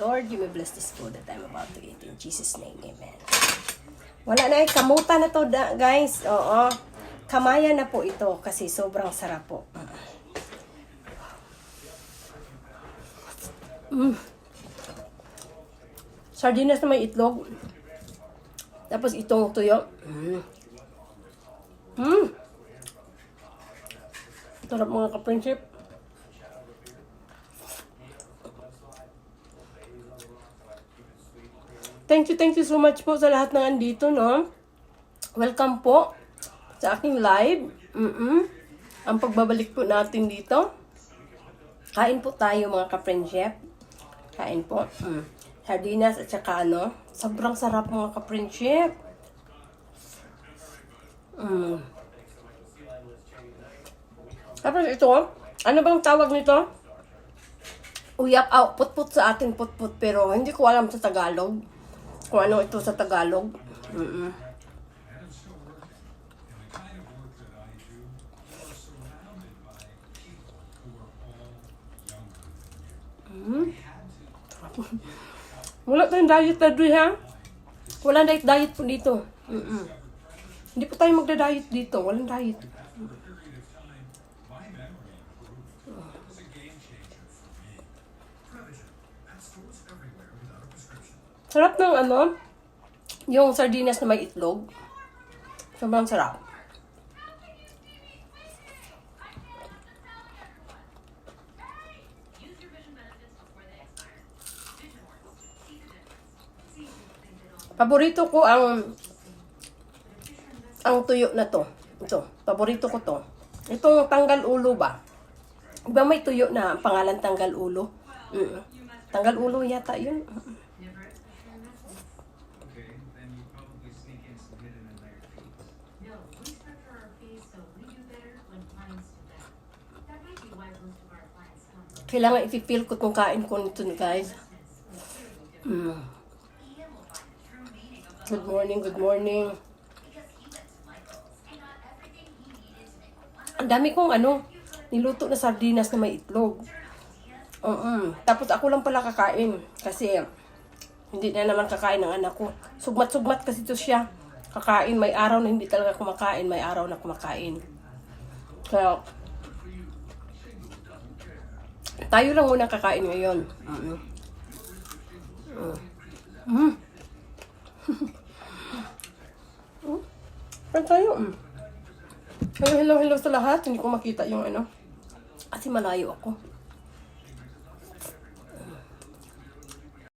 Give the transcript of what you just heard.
Lord, you may bless this food that I'm about to eat. In Jesus' name, amen. Wala na eh, kamuta na to, guys. Oo. Kamaya na po ito kasi sobrang sarap po. Mm. Sardinas na may itlog. Tapos itong tuyo. Mm. Mm. Sarap mga ka-friendship. Thank you, thank you so much po sa lahat ng andito, no? Welcome po sa aking live. Mm-mm. Ang pagbabalik po natin dito. Kain po tayo mga ka-friendship. Kain po. Mm. Sardinas at saka ano. Sobrang sarap mga ka-friendship. Mm. Tapos ito, ano bang tawag nito? Uyap, ah, put-put sa atin, put-put. Pero hindi ko alam sa Tagalog. Kung ano ito sa Tagalog. Mm-mm. Mm. Wala tayong diet na doon, ha? Wala diet diet po dito. Mm-mm. Hindi po tayo magda-diet dito. Walang diet. Sarap ng ano, yung sardinas na may itlog. Sobrang sarap. Paborito ko ang ang tuyo na to. Ito, paborito ko to. Itong tanggal ulo ba? Iba may tuyo na pangalan tanggal ulo? Mm. Tanggal ulo yata yun. Mm. Kailangan i-feel ko kung kain ko nito guys. Mm. Good morning, good morning. Ang dami kong ano, niluto na sardinas na may itlog. Oo. Tapos ako lang pala kakain. Kasi hindi na naman kakain ng anak ko. Sugmat-sugmat kasi to siya. Kakain, may araw na hindi talaga kumakain, may araw na kumakain. Kaya, tayo lang muna kakain ngayon. Mm. Mm. Mm. Saan tayo? Mm. Hello, hello, hello sa lahat. Hindi ko makita yung ano. Kasi malayo ako.